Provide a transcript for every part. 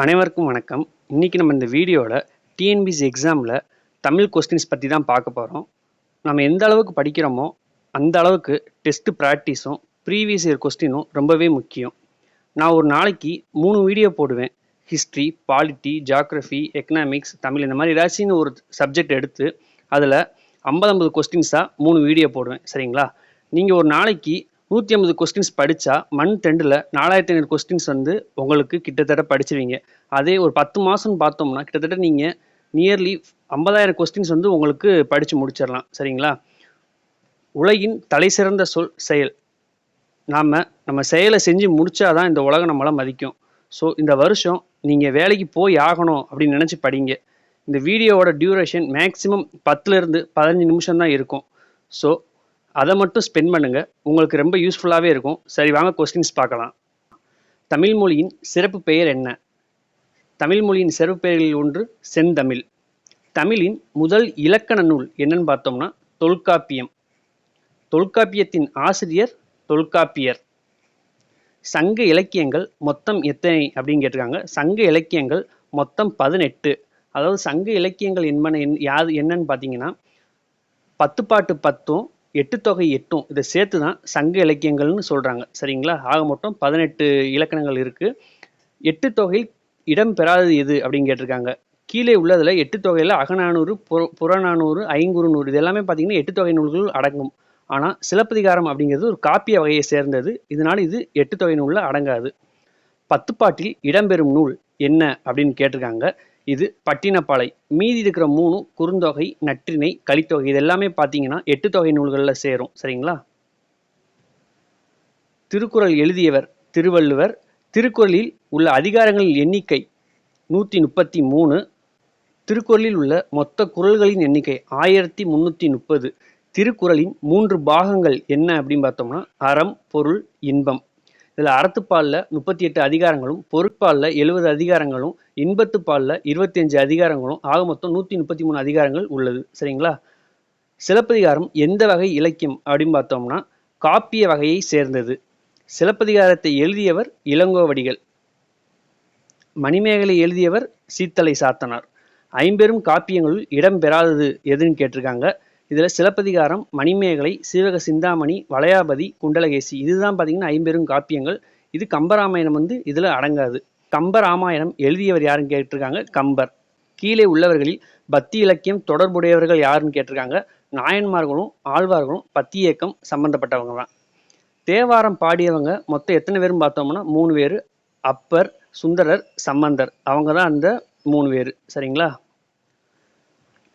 அனைவருக்கும் வணக்கம். இன்றைக்கி நம்ம இந்த வீடியோவில் டிஎன்பிசி எக்ஸாமில் தமிழ் கொஸ்டின்ஸ் பற்றி தான் பார்க்க போகிறோம் நம்ம எந்த அளவுக்கு படிக்கிறோமோ அந்த அளவுக்கு டெஸ்ட் ப்ராக்டிஸும் ப்ரீவியஸ் இயர் கொஸ்டினும் ரொம்பவே முக்கியம். நான் ஒரு நாளைக்கு மூணு வீடியோ போடுவேன். History polity geography economics Tamil இந்த மாதிரி ஏதாச்சும் ஒரு சப்ஜெக்ட் எடுத்து அதில் ஐம்பது ஐம்பது கொஸ்டின்ஸாக மூணு வீடியோ போடுவேன். சரிங்களா? நீங்கள் ஒரு நாளைக்கு நூற்றி ஐம்பது கொஸ்டின்ஸ் படித்தா மண் டெண்டில் நாலாயிரத்தி ஐநூறு கொஸ்டின்ஸ் வந்து உங்களுக்கு கிட்டத்தட்ட படிச்சுவீங்க அதே ஒரு பத்து மாதம்னு பார்த்தோம்னா கிட்டத்தட்ட நீங்கள் நியர்லி ஐம்பதாயிரம் கொஸ்டின்ஸ் வந்து உங்களுக்கு படித்து முடிச்சிடலாம் சரிங்களா? உலகின் தலை சிறந்த சொல் செயல். நாம் நம்ம செயலை செஞ்சு முடிச்சாதான் இந்த உலகம் நம்மளை மதிக்கும். ஸோ இந்த வருஷம் நீங்கள் வேலைக்கு போய் ஆகணும் அப்படின்னு நினச்சி படிங்க. இந்த வீடியோவோட டியூரேஷன் மேக்ஸிமம் பத்துலேருந்து பதினஞ்சு நிமிஷம் தான் இருக்கும். ஸோ அதை மட்டும் ஸ்பெண்ட் பண்ணுங்கள் உங்களுக்கு ரொம்ப யூஸ்ஃபுல்லாகவே இருக்கும். சரி வாங்க கொஸ்டின்ஸ் பார்க்கலாம். தமிழ் மொழியின் சிறப்பு பெயர் என்ன? தமிழ் மொழியின் சிறப்பு பெயர்களில் ஒன்று செந்தமிழ். தமிழின் முதல் இலக்கண நூல் என்னன்னு பார்த்தோம்னா தொல்காப்பியம். தொல்காப்பியத்தின் ஆசிரியர் தொல்காப்பியர். சங்க இலக்கியங்கள் மொத்தம் எத்தனை அப்படின்னு கேட்டிருக்காங்க. சங்க இலக்கியங்கள் மொத்தம் பதினெட்டு. அதாவது சங்க இலக்கியங்கள் என்பன என் யாது என்னன்னு பார்த்தீங்கன்னா பத்து பாட்டு பத்தும் எட்டு தொகை எட்டும். இதை சேர்த்து தான் சங்க இலக்கியங்கள்னு சொல்கிறாங்க சரிங்களா? ஆக மொத்தம் பதினெட்டு இலக்கணங்கள் இருக்குது எட்டு தொகையில் இடம் பெறாதது எது அப்படின்னு கேட்டிருக்காங்க. கீழே உள்ளதில் எட்டு தொகையில் அகநானூறு புற புறநானூறு ஐங்குறு நூறு இது எல்லாமே பார்த்தீங்கன்னா எட்டு தொகை நூல்கள் அடங்கும். ஆனால் சிலப்பதிகாரம் அப்படிங்கிறது ஒரு காப்பிய வகையை சேர்ந்தது. இதனால் இது எட்டு தொகை நூலில் அடங்காது. பத்துப்பாட்டில் இடம்பெறும் நூல் என்ன அப்படின்னு கேட்டிருக்காங்க. இது பட்டினப்பாலை. மீதி இருக்கிற மூணு குறுந்தொகை நற்றிணை கலித்தொகை இது எல்லாமே பார்த்தீங்கன்னா எட்டு தொகை நூல்களில் சேரும். சரிங்களா? திருக்குறள் எழுதியவர் திருவள்ளுவர். திருக்குறளில் உள்ள அதிகாரங்களின் எண்ணிக்கை நூற்றி முப்பத்தி மூணு திருக்குறளில் உள்ள மொத்த குரல்களின் எண்ணிக்கை ஆயிரத்தி முந்நூற்றி முப்பது திருக்குறளின் மூன்று பாகங்கள் என்ன அப்படின்னு பார்த்தோம்னா அறம் பொருள் இன்பம். இதில் அறத்துப்பாலில் முப்பத்தி எட்டு அதிகாரங்களும் பொருட்பாலில் எழுபது அதிகாரங்களும் இன்பத்துப்பாலில் இருபத்தி அஞ்சு அதிகாரங்களும் ஆக மொத்தம் நூற்றி முப்பத்தி மூணு அதிகாரங்கள் உள்ளது. சரிங்களா? சிலப்பதிகாரம் எந்த வகை இலக்கியம் அப்படின்னு பார்த்தோம்னா காப்பிய வகையை சேர்ந்தது. சிலப்பதிகாரத்தை எழுதியவர் இளங்கோவடிகள். மணிமேகலை எழுதியவர் சீத்தலை சாத்தனார். ஐம்பெரும் காப்பியங்களுள் இடம் பெறாதது எதுன்னு கேட்டிருக்காங்க. இதில் சிலப்பதிகாரம் மணிமேகலை சீவக சிந்தாமணி வளையாபதி குண்டலகேசி. இதுதான் பார்த்தீங்கன்னா ஐம்பெரும் காப்பியங்கள். இது கம்பராமாயணம் வந்து இதில் அடங்காது. கம்பராமாயணம் எழுதியவர் யாருன்னு கேட்டிருக்காங்க? கம்பர். கீழே உள்ளவர்களில் பக்தி இலக்கியம் தொடர்புடையவர்கள் யாருன்னு கேட்டிருக்காங்க? நாயன்மார்களும் ஆழ்வார்களும் பத்தி இயக்கம் சம்பந்தப்பட்டவங்க தான். தேவாரம் பாடியவங்க மொத்தம் எத்தனை பேரும் பார்த்தோம்னா மூணு பேர். அப்பர் சுந்தரர் சம்பந்தர். அவங்க தான் அந்த மூணு பேர். சரிங்களா?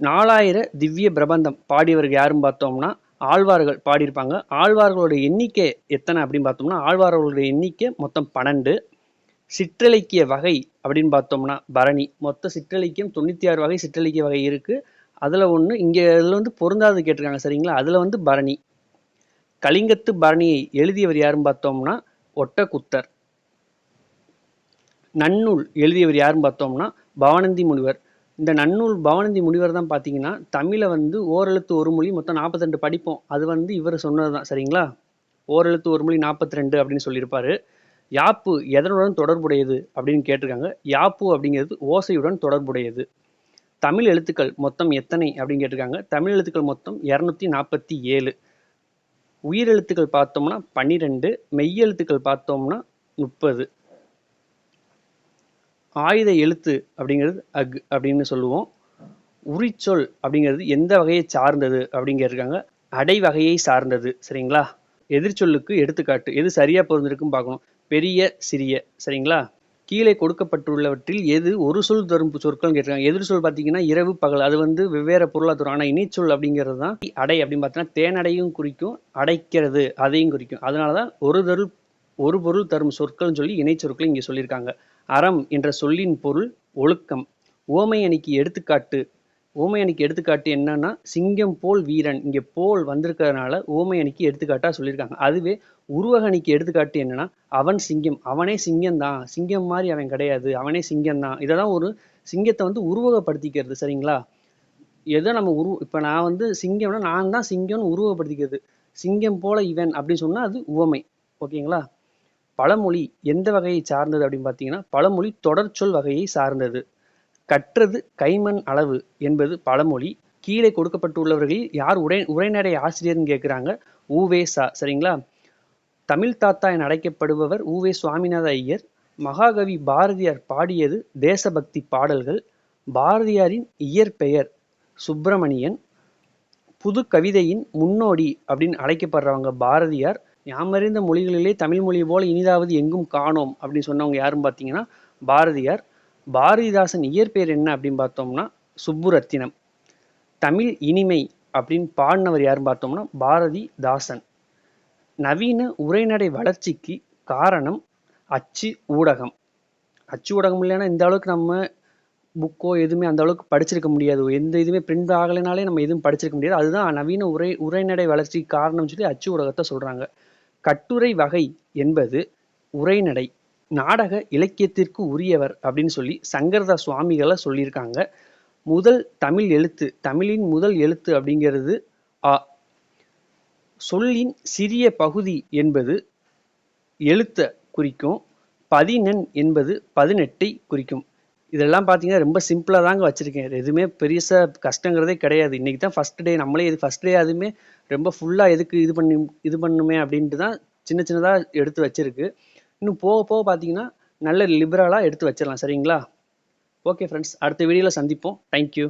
நாலாயிர திவ்ய பிரபந்தம் பாடியவர்கள் யாருன்னு பார்த்தோம்னா ஆழ்வார்கள் பாடியிருப்பாங்க. ஆழ்வார்களோட எண்ணிக்கை எத்தனை அப்படின்னு பார்த்தோம்னா ஆழ்வார்களுடைய எண்ணிக்கை மொத்தம் பன்னெண்டு. சிற்றிலக்கிய வகை அப்படின்னு பார்த்தோம்னா பரணி. மொத்த சிற்றிலக்கியம் தொண்ணூற்றி ஆறு வகை சிற்றிலக்கிய வகை இருக்குது அதில் ஒன்று இங்கே இதில் வந்து பொருந்தாது கேட்டிருக்காங்க சரிங்களா? அதில் வந்து பரணி. கலிங்கத்து பரணியை எழுதியவர் யாருன்னு பார்த்தோம்னா ஒட்டக்குத்தர். நன்னூல் எழுதியவர் யாருன்னு பார்த்தோம்னா பவானந்தி முனிவர். இந்த நன்னூல் பவானந்தி முனிவர் தான் பார்த்தீங்கன்னா தமிழை வந்து ஓரெழுத்து ஒரு மொழி மொத்தம் நாற்பத்தி ரெண்டு படிப்போம். அது வந்து இவர் சொன்னது தான் சரிங்களா? ஓரெழுத்து ஒரு மொழி நாற்பத்தி ரெண்டு அப்படின்னு சொல்லியிருப்பாரு. யாப்பு எதனுடன் தொடர்புடையது அப்படின்னு கேட்டிருக்காங்க. யாப்பு அப்படிங்கிறது ஓசையுடன் தொடர்புடையது. தமிழ் எழுத்துக்கள் மொத்தம் எத்தனை அப்படின்னு கேட்டிருக்காங்க. தமிழ் எழுத்துக்கள் மொத்தம் இரநூத்தி நாற்பத்தி ஏழு. உயிரெழுத்துக்கள் பார்த்தோம்னா பன்னிரெண்டு மெய்யெழுத்துக்கள் பார்த்தோம்னா முப்பது. ஆயுத எழுத்து அப்படிங்கிறது அக் அப்படின்னு சொல்லுவோம். உரிச்சொல் அப்படிங்கிறது எந்த வகையை சார்ந்தது அப்படின்னு அடை வகையை சார்ந்தது சரிங்களா? எதிர்ச்சொல்லுக்கு எடுத்துக்காட்டு எது சரியாக பொருந்திருக்குன்னு பார்க்கணும். பெரிய சிறிய சரிங்களா? கீழே கொடுக்கப்பட்டுள்ளவற்றில் எது ஒரு சொல் தரும் சொற்கள் கேட்டிருக்காங்க. எதிர் சொல் பார்த்தீங்கன்னா இரவு பகல் அது வந்து வெவ்வேறு பொருளாக தரும் ஆனால் இணைச்சொல் அப்படிங்கிறது தான் அடை அப்படின்னு பார்த்தீங்கன்னா தேனடையும் குறிக்கும் அடைக்கிறது அதையும் குறிக்கும். அதனால தான் ஒரு தருள் ஒரு பொருள் தரும் சொற்கள்னு சொல்லி இணைச்சொற்கள் இங்கே சொல்லியிருக்காங்க. அறம் என்ற சொல்லின் பொருள் ஒழுக்கம். ஓமை அணிக்கு எடுத்துக்காட்டு. ஓமை அணிக்கு எடுத்துக்காட்டு என்னன்னா சிங்கம் போல் வீரன். இங்கே போல் வந்திருக்கிறதுனால ஓமை அணிக்கு எடுத்துக்காட்டாக சொல்லியிருக்காங்க. அதுவே உருவக அணிக்கு எடுத்துக்காட்டு என்னன்னா அவன் சிங்கம். அவனே சிங்கம் தான் சிங்கம் மாதிரி அவன் கிடையாது. அவனே சிங்கம் தான் இதெல்லாம் ஒரு சிங்கத்தை வந்து உருவகப்படுத்திக்கிறது சரிங்களா? எதை நம்ம உரு இப்போ நான் வந்து சிங்கம்னா நான் தான் சிங்கம்னு உருவகப்படுத்திக்கிறது. சிங்கம் போல இவன் அப்படின்னு சொன்னால் அது உவமை. ஓகேங்களா? பழமொழி எந்த வகையை சார்ந்தது அப்படின்னு பார்த்தீங்கன்னா பழமொழி தொடர்ச்சொல் வகையை சார்ந்தது. கற்றது கைமண் அளவு என்பது பழமொழி. கீழே கொடுக்கப்பட்டுள்ளவர்களில் யார் உரை உரைநடை ஆசிரியர்னு கேட்குறாங்க? ஊவே சா சரிங்களா? தமிழ் தாத்தா என அழைக்கப்படுபவர் ஊவே சுவாமிநாத ஐயர். மகாகவி பாரதியார் பாடியது தேசபக்தி பாடல்கள். பாரதியாரின் இயற்பெயர் சுப்பிரமணியன். புது கவிதையின் முன்னோடி அப்படின்னு அழைக்கப்படுறவங்க பாரதியார். யாமறிந்த மொழிகளிலே தமிழ் மொழி போல இனிதாவது எங்கும் காணோம் அப்படின்னு சொன்னவங்க யாருன்னு பார்த்தீங்கன்னா பாரதியார். பாரதிதாசன் இயற்பெயர் என்ன அப்படின்னு பார்த்தோம்னா சுப்புரத்தினம். தமிழ் இனிமை அப்படின்னு பாடினவர் யாருன்னு பார்த்தோம்னா பாரதிதாசன். நவீன உரைநடை வளர்ச்சிக்கு காரணம் அச்சு ஊடகம். அச்சு ஊடகம் இல்லைன்னா இந்த அளவுக்கு நம்ம புக்கோ எதுவுமே அந்த அளவுக்கு படிச்சிருக்க முடியாது. எந்த இதுவுமே பிரிண்ட் ஆகலைனாலே நம்ம எதுவும் படிச்சிருக்க முடியாது. அதுதான் நவீன உரை உரைநடை வளர்ச்சிக்கு காரணம்னு சொல்லி அச்சு ஊடகத்தை சொல்கிறாங்க கட்டுரை வகை என்பது உரைநடை நாடக இலக்கியத்திற்கு உரியவர் அப்படின்னு சொல்லி சங்கரதா சுவாமிகளை சொல்லியிருக்காங்க. முதல் தமிழ் எழுத்து தமிழின் முதல் எழுத்து அப்படிங்கிறது அ. சொல்லின் சிறிய பகுதி என்பது எழுத்தை குறிக்கும் பதினெண் என்பது பதினெட்டை குறிக்கும். இதெல்லாம் பார்த்தீங்கன்னா ரொம்ப சிம்பிளாக தாங்க வச்சுருக்கேன். எதுவுமே பெருசாக கஷ்டங்கிறதே கிடையாது. இன்றைக்கி தான் ஃபஸ்ட் டே நம்மளே இது ஃபஸ்ட் டே அதுவுமே ரொம்ப ஃபுல்லாக எதுக்கு இது பண்ணி இது பண்ணுமே அப்படின்ட்டு தான் சின்ன சின்னதாக எடுத்து வச்சிருக்கு. இன்னும் போக போக பார்த்தீங்கன்னா நல்ல லிபரலாக எடுத்து வச்சிடலாம். சரிங்களா? ஓகே ஃப்ரெண்ட்ஸ் அடுத்த வீடியோவில் சந்திப்போம். தேங்க்யூ